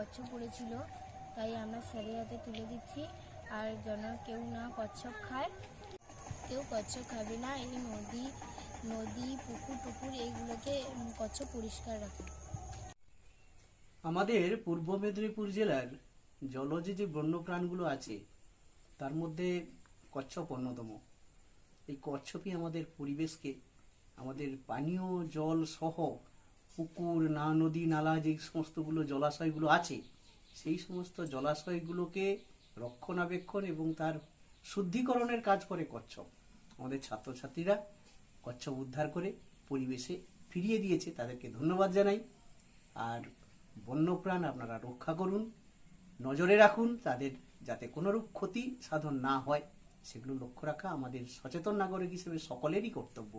কচ্ছপ পড়েছিল, তাই আমরা স্যারের হাতে তুলে দিচ্ছি। আর যেন কেউ না কচ্ছপ খায়, কেউ কচ্ছপ খাবে না, এই নদী নদী, পুকুর, টুকুর, এইগুলোকে কচ্ছপ পরিষ্কার রাখে। আমাদের পূর্ব মেদিনীপুর জেলার জলজ যে বন্যপ্রাণগুলো আছে, তার মধ্যে কচ্ছপ অন্যতম। এই কচ্ছপই আমাদের পরিবেশকে, আমাদের পানীয় জল সহ পুকুর, না নদী, নালা যে সমস্তগুলো জলাশয়গুলো আছে, সেই সমস্ত জলাশয়গুলোকে রক্ষণাবেক্ষণ এবং তার শুদ্ধিকরণের কাজ করে কচ্ছপ। আমাদের ছাত্রছাত্রীরা কচ্ছপ উদ্ধার করে পরিবেশে ফিরিয়ে দিয়েছে, তাদেরকে ধন্যবাদ জানাই। আর বন্যপ্রাণ আপনারা রক্ষা করুন, নজরে রাখুন, তাদের যাতে কোনোরূপ ক্ষতি সাধন না হয়, সেগুলো লক্ষ্য রাখা আমাদের সচেতন নাগরিক হিসেবে সকলেরই কর্তব্য।